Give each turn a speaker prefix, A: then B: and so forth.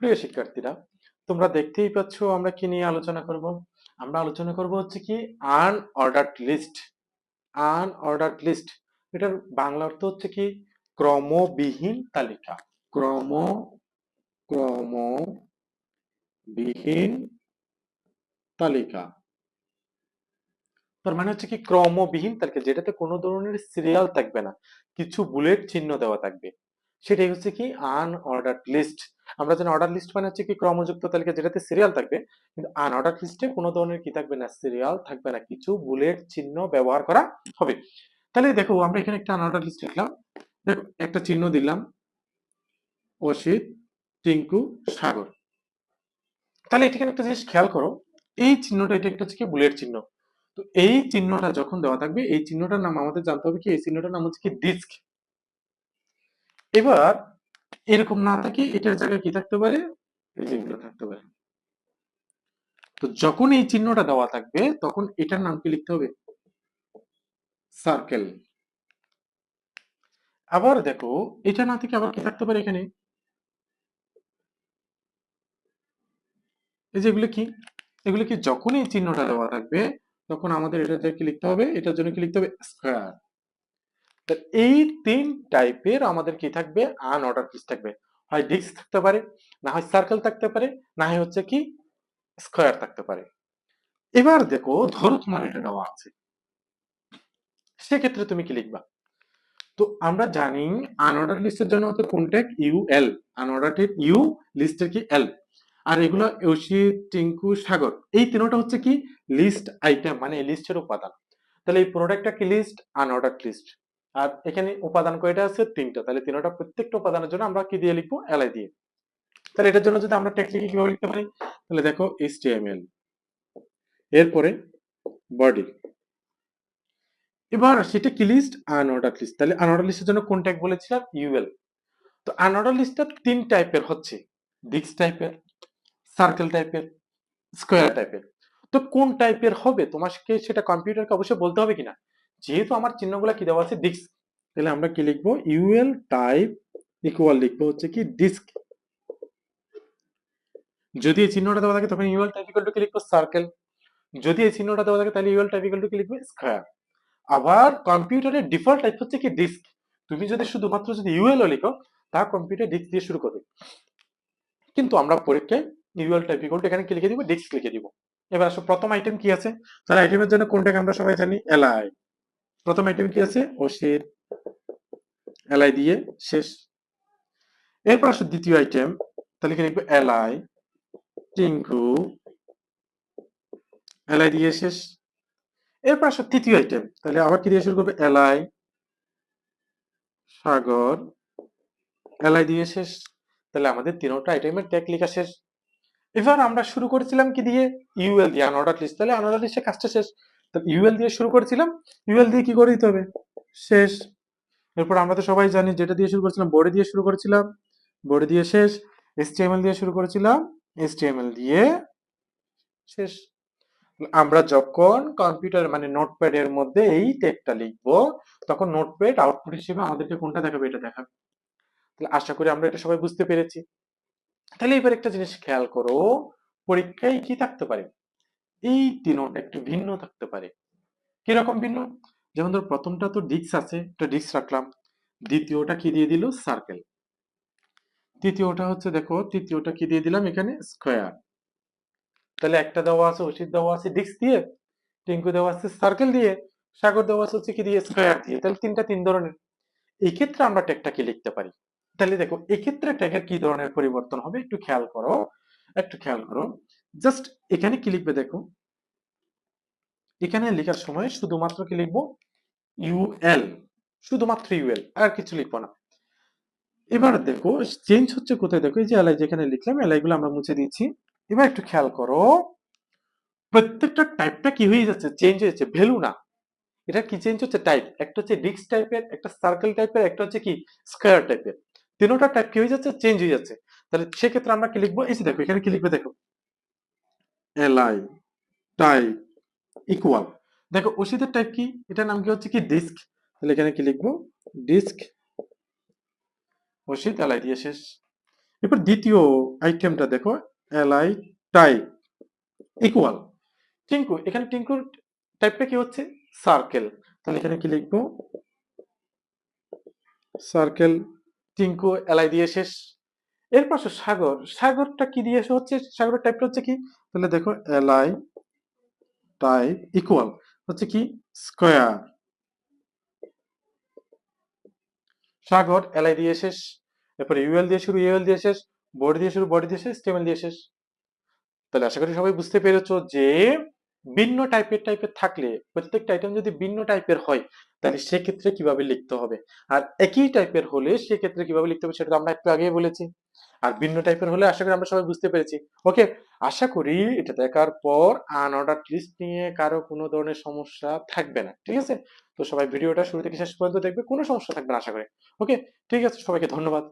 A: প্রিয় শিক্ষার্থীরা তোমরা দেখতেই পাচ্ছ আমরা কি নিয়ে আলোচনা করব? আমরা আলোচনা করব হচ্ছে কি unordered list unordered list এটার বাংলা অর্থ হচ্ছে কি ক্রমবিহীন তালিকা। ক্রম ক্রমবিহীন তালিকা। তার মানে হচ্ছে কি ক্রমবিহীন তালিকা যেটাতে কোনো ধরনের সিরিয়াল থাকবে না। কিছু বুলেট চিহ্ন দেওয়া থাকবে। সেটাই হচ্ছে কি আন অর্ডার লিস্ট আমরা জানি অর্ডার লিস্ট মানে হচ্ছে কি ক্রমযুক্ত তালিকা যেটাতে সিরিয়াল থাকবে, কিন্তু আন অর্ডার লিস্টে কোনো ধরনের কি থাকবে না সিরিয়াল থাকবে না, কিছু বুলেট চিহ্ন ব্যবহার করা হবে। তাহলে দেখো, আমরা এখানে একটা আন অর্ডার লিস্ট লিখলাম দেখো, একটা চিহ্ন দিলাম, অসিত, টিঙ্কু, সাগর। তাহলে এখানে একটা জিনিস খেয়াল করো, এই চিহ্নটা এটা একটা হচ্ছে কি বুলেট চিহ্ন। তো এই চিহ্নটা যখন দেওয়া থাকবে, এই চিহ্নটার নাম আমাদের জানতে হবে কি, এই চিহ্নটার নাম হচ্ছে কি ডিস্ক এবার এরকম না থাকে, এটার জায়গায় কি থাকতে পারে? থাকতে পারে। তো যখন এই চিহ্নটা দেওয়া থাকবে, তখন এটার নাম কি লিখতে হবে সার্কেল আবার দেখো, এটা না থেকে আবার কি থাকতে পারে এখানে? এই যে এগুলো কি? এগুলো কি যখন এই চিহ্নটা দেওয়া থাকবে, তখন আমাদের এটা কি লিখতে হবে? এটার জন্য কি লিখতে হবে স্কোয়ার এই তিন টাইপের আমাদের কি থাকবে? আন অর্ডার লিস্ট থাকবে। হয় ডিস্ক থাকতে পারে, না হয় সার্কেল থাকতে পারে, না হয় হচ্ছে কি স্কোয়ার থাকতে পারে। এবার দেখো ধরো তোমার এটা দেওয়া আছে। সেক্ষেত্রে তুমি কি লিখবা? তো আমরা জানি আনঅর্ডার লিস্টের জন্য হচ্ছে কোনটেক ইউ এল আনঅর্ডারের ইউ লিস্টের কি এল আর এগুলো ইউসি টিঙ্কু, সাগর। এই তিনটা হচ্ছে কি লিস্ট আইটেম মানে লিস্টের উপাদান। তাহলে এই পুরোটা কি লিস্ট আনঅর্ডার লিস্ট আর এখানে উপাদান কয়টা আছে? তিনটা। তাহলে তিনটা প্রত্যেকটা উপাদানের জন্য আমরা কি দিয়ে লিখব? এলআই দিয়ে। তাহলে এটার জন্য যদি আমরা লিখে কীভাবে লিখতে পারি? তাহলে দেখো এইচটিএমএল এরপরে বডি এবার সেটা কি লিস্ট আনঅর্ডার লিস্ট তাহলে আনঅর্ডার লিস্টের জন্য কোন ট্যাগ বলেছিলাম? ইউএল তো আনঅর্ডার লিস্টটা তিন টাইপের হচ্ছে। ডিস্ক টাইপের সার্কেল টাইপের স্কোয়ার টাইপের তো কোন টাইপের হবে? তোমাকে সেটা কম্পিউটারকে অবশ্যই বলতে হবে কিনা? যেহেতু আমার চিহ্নগুলো কি দেওয়া আছে? ডিস্ক তাহলে আমরা কি লিখব? ইউএল টাইপ ইকুয়াল লিখব হচ্ছে কি ডিস্ক যদি এই চিহ্নটা দেওয়া থাকে, তখন ইউএল টাইপ ইকুয়াল টু কি লিখব? সার্কেল যদি এই চিহ্নটা দেওয়া থাকে, তাহলে ইউএল টাইপ ইকুয়াল টু কি লিখবে? স্কোয়ার আবার কম্পিউটারের ডিফল্ট টাইপ হচ্ছে কি ডিস্ক তুমি যদি শুধুমাত্র যদি ইউএল লিখো, তা কম্পিউটার ডিস্ক দিয়ে শুরু করবে। কিন্তু আমরা পরীক্ষায় ইউএল টাইপ ইকুয়াল টু এখানে কি লিখে দিব? ডিস্ক লিখে দিব। এবার আসো, প্রথম আইটেম কি আছে? তাহলে আইটেমের জন্য কোনটাকে আমরা সবাই জানি? এলআই প্রথম আইটেম কি আছে? ওষের এলআই দিয়ে, শেষ। এরপর আসো দ্বিতীয় আইটেম তাহলে কি লিখবে এলআই টিঙ্কু এলআই দিয়ে শেষ। এরপর আসো তৃতীয় আইটেম তাহলে আবার কি দিয়ে শুরু করবে? এলআই, সাগর, এলআই দিয়ে শেষ। তাহলে আমাদের তিনটা আইটেমের ট্যাগ লেখা শেষ। এবার আমরা শুরু করেছিলাম কি দিয়ে? ইউএল দিয়ে আনঅর্ডার লিস্ট তাহলে আনঅর্ডার লিস্টে কাজটা শেষ। ইউএল দিয়ে শুরু করেছিলাম। ইউএল দিয়ে কি করে দিতে হবে? শেষ। এরপর আমরা তো সবাই জানি যেটা দিয়ে শুরু করেছিলাম বোর্ডে দিয়ে শুরু করেছিলাম। বোর্ডে দিয়ে শেষ। এসটিএমএল দিয়ে শুরু করেছিলাম। এসটিএমএল দিয়ে শেষ। আমরা যখন কম্পিউটার মানে নোটপ্যাড এর মধ্যে এই টেকটা লিখব, তখন নোটপ্যাড আউটপুট হিসেবে আমাদেরকে কোনটা দেখাবে এটা দেখাবে। তাহলে আশা করি আমরা এটা সবাই বুঝতে পেরেছি। তাহলে এবার একটা জিনিস খেয়াল করো, পরীক্ষায় কি থাকতে পারে? এই তিনটা একটু ভিন্ন থাকতে পারে। কীরকম ভিন্ন? যেমন ধর, প্রথমটা তো ডিস্ক আছে, একটা ডিস্ক রাখলাম। দ্বিতীয়টা কি দিয়ে দিল? সার্কেল তৃতীয়টা হচ্ছে, দেখো, তৃতীয়টা কি দিয়ে দিলাম এখানে? স্কোয়ার তাহলে একটা দেওয়া আছে, ওষুধ দেওয়া আছে ডিস্ক দিয়ে টিঙ্কু দেওয়া আছে সার্কেল দিয়ে, সাগর দেওয়া আছে হচ্ছে কি দিয়ে? স্কোয়ার দিয়ে। তাহলে তিনটা তিন ধরনের। এই ক্ষেত্রে আমরা ট্যাগটা কি লিখতে পারি। তাহলে দেখো, এক্ষেত্রে ট্যাগের কি ধরনের পরিবর্তন হবে? একটু খেয়াল করো, একটু খেয়াল করো। জাস্ট এখানে কি লিখবে দেখো? এখানে লেখার সময় শুধুমাত্র কি লিখব? ইউএল শুধুমাত্র ইউএল আর কিছু লিখব না। এবার দেখো চেঞ্জ হচ্ছে কোথায়? দেখো, এই যে এলাই যেখানে লিখলাম এলাই গুলো আমরা মুছে দিয়েছি। এবার একটু খেয়াল করো, প্রত্যেকটা টাইপটা কি হয়ে যাচ্ছে? চেঞ্জ হয়েছে, ভ্যালু না। এটা কি চেঞ্জ হচ্ছে? টাইপ একটা হচ্ছে ডিস্ক টাইপের একটা সার্কেল টাইপের একটা হচ্ছে কি? স্কোয়ার টাইপের তিনোটা টাইপ কি হয়ে যাচ্ছে? চেঞ্জ হয়ে যাচ্ছে। তাহলে সেক্ষেত্রে আমরা কি লিখব? এই যে দেখো, এখানে কি লিখবে দেখো? এলআই টাইপ ইকুয়াল দেখো, ওষুধের টাইপ কি? এটার নাম কি হচ্ছে কি? ডিস্ক তাহলে এখানে কি লিখব? ডিস্ক ওষুধ এলআই দিয়ে শেষ। এরপর দ্বিতীয় আইটেমটা দেখো এলআই টাইপ ইকুয়াল টিঙ্কু, এখানে টিঙ্কুর টাইপটা কি হচ্ছে? সার্কেল তাহলে এখানে কি লিখব? সার্কেল টিঙ্কু এলআই দিয়ে শেষ। এর পাশে সাগর। সাগরটা কি দিয়ে হচ্ছে? সাগরের টাইপটা হচ্ছে কি? তাহলে দেখো এলআই টাইপ ইকুয়াল হচ্ছে কি? স্কোয়ার সাগর এলআই দিয়ে শেষ, এরপর ইউএল দিয়ে শুরু ইউএল দিয়ে শেষ বডি দিয়ে শুরু বডি দিয়ে শেষ স্টেমেল দিয়ে শেষ। তাহলে আশা করি সবাই বুঝতে পেরেছ যে ভিন্ন টাইপের টাইপের থাকলে, প্রত্যেকটা আইটেম যদি ভিন্ন টাইপের হয়, তাহলে সেক্ষেত্রে কীভাবে লিখতে হবে? আর একই টাইপের হলে সেক্ষেত্রে কীভাবে লিখতে হবে সেটা আমরা একটু আগেই বলেছি। আর ভিন্ন টাইপের হলে আশা করি আমরা সবাই বুঝতে পেরেছি। ওকে আশা করি এটা দেখার পর আনঅর্ডার লিস্ট নিয়ে কারও কোনো ধরনের সমস্যা থাকবে না, ঠিক আছে? তো সবাই ভিডিওটা শুরু থেকে শেষ পর্যন্ত দেখবে, কোনো সমস্যা থাকবে না আশা করি। ওকে ঠিক আছে, সবাইকে ধন্যবাদ।